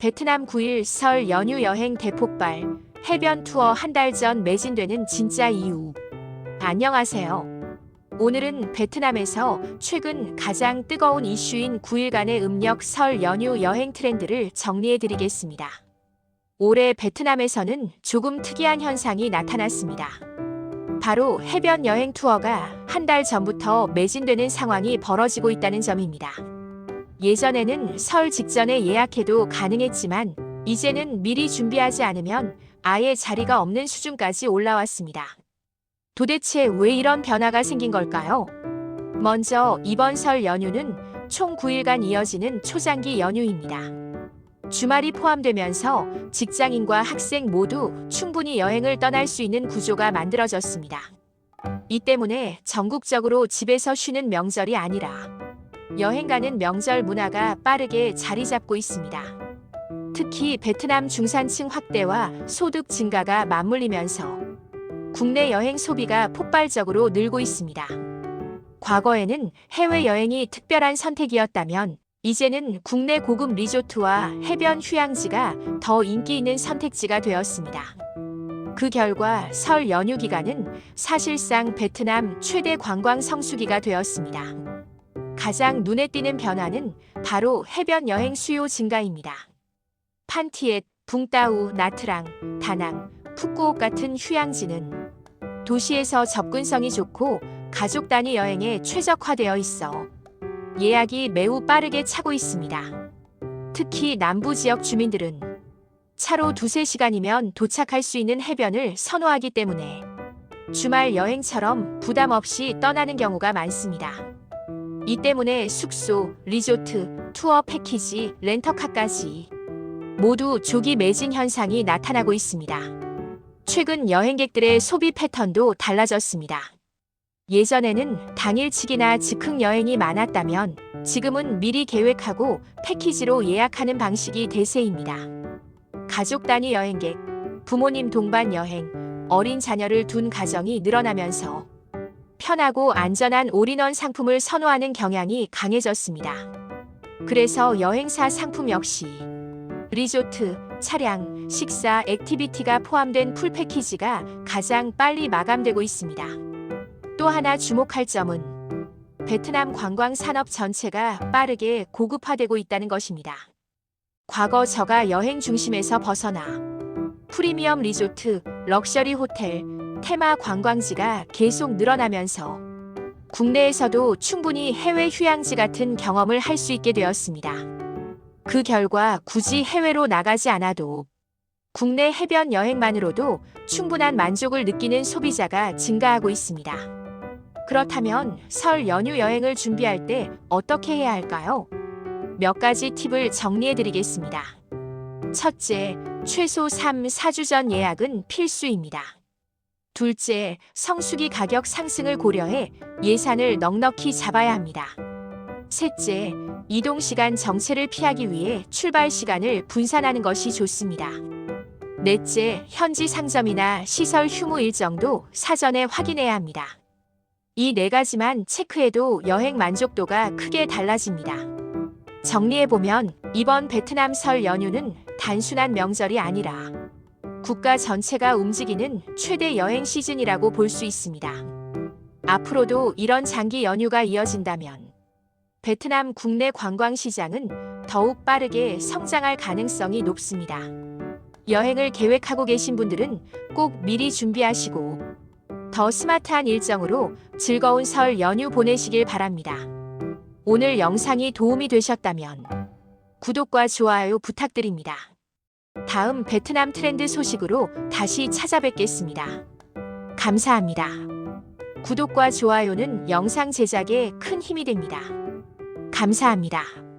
베트남 9일 설 연휴 여행 대폭발, 해변 투어 한 달 전 매진되는 진짜 이유. 안녕하세요. 오늘은 베트남에서 최근 가장 뜨거운 이슈인 9일간의 음력 설 연휴 여행 트렌드를 정리해 드리겠습니다. 올해 베트남에서는 조금 특이한 현상이 나타났습니다. 바로 해변 여행 투어가 한 달 전부터 매진되는 상황이 벌어지고 있다는 점입니다. 예전에는 설 직전에 예약해도 가능했지만 이제는 미리 준비하지 않으면 아예 자리가 없는 수준까지 올라왔습니다. 도대체 왜 이런 변화가 생긴 걸까요? 먼저 이번 설 연휴는 총 9일간 이어지는 초장기 연휴입니다. 주말이 포함되면서 직장인과 학생 모두 충분히 여행을 떠날 수 있는 구조가 만들어졌습니다. 이 때문에 전국적으로 집에서 쉬는 명절이 아니라 여행 가는 명절 문화가 빠르게 자리 잡고 있습니다. 특히 베트남 중산층 확대와 소득 증가가 맞물리면서 국내 여행 소비가 폭발적으로 늘고 있습니다. 과거에는 해외여행이 특별한 선택이었다면 이제는 국내 고급 리조트와 해변 휴양지가 더 인기 있는 선택지가 되었습니다. 그 결과 설 연휴 기간은 사실상 베트남 최대 관광 성수기가 되었습니다. 가장 눈에 띄는 변화는 바로 해변 여행 수요 증가입니다. 판티엣, 붕따우, 나트랑, 다낭, 푸꾸옥 같은 휴양지는 도시에서 접근성이 좋고 가족 단위 여행에 최적화되어 있어 예약이 매우 빠르게 차고 있습니다. 특히 남부 지역 주민들은 차로 두세 시간이면 도착할 수 있는 해변을 선호하기 때문에 주말 여행처럼 부담 없이 떠나는 경우가 많습니다. 이 때문에 숙소, 리조트, 투어 패키지, 렌터카까지 모두 조기 매진 현상이 나타나고 있습니다. 최근 여행객들의 소비 패턴도 달라졌습니다. 예전에는 당일치기나 즉흥 여행이 많았다면 지금은 미리 계획하고 패키지로 예약하는 방식이 대세입니다. 가족 단위 여행객, 부모님 동반 여행, 어린 자녀를 둔 가정이 늘어나면서 편하고 안전한 올인원 상품을 선호하는 경향이 강해졌습니다. 그래서 여행사 상품 역시 리조트, 차량, 식사, 액티비티가 포함된 풀 패키지가 가장 빨리 마감되고 있습니다. 또 하나 주목할 점은 베트남 관광 산업 전체가 빠르게 고급화되고 있다는 것입니다. 과거 저가 여행 중심에서 벗어나 프리미엄 리조트, 럭셔리 호텔, 테마 관광지가 계속 늘어나면서 국내에서도 충분히 해외 휴양지 같은 경험을 할 수 있게 되었습니다. 그 결과 굳이 해외로 나가지 않아도 국내 해변 여행만으로도 충분한 만족을 느끼는 소비자가 증가하고 있습니다. 그렇다면 설 연휴 여행을 준비할 때 어떻게 해야 할까요? 몇 가지 팁을 정리해 드리겠습니다. 첫째, 최소 3, 4주 전 예약은 필수입니다. 둘째, 성수기 가격 상승을 고려해 예산을 넉넉히 잡아야 합니다. 셋째, 이동 시간 정체를 피하기 위해 출발 시간을 분산하는 것이 좋습니다. 넷째, 현지 상점이나 시설 휴무 일정도 사전에 확인해야 합니다. 이 네 가지만 체크해도 여행 만족도가 크게 달라집니다. 정리해보면 이번 베트남 설 연휴는 단순한 명절이 아니라 국가 전체가 움직이는 최대 여행 시즌이라고 볼 수 있습니다. 앞으로도 이런 장기 연휴가 이어진다면 베트남 국내 관광 시장은 더욱 빠르게 성장할 가능성이 높습니다. 여행을 계획하고 계신 분들은 꼭 미리 준비하시고 더 스마트한 일정으로 즐거운 설 연휴 보내시길 바랍니다. 오늘 영상이 도움이 되셨다면 구독과 좋아요 부탁드립니다. 다음 베트남 트렌드 소식으로 다시 찾아뵙겠습니다. 감사합니다. 구독과 좋아요는 영상 제작에 큰 힘이 됩니다. 감사합니다.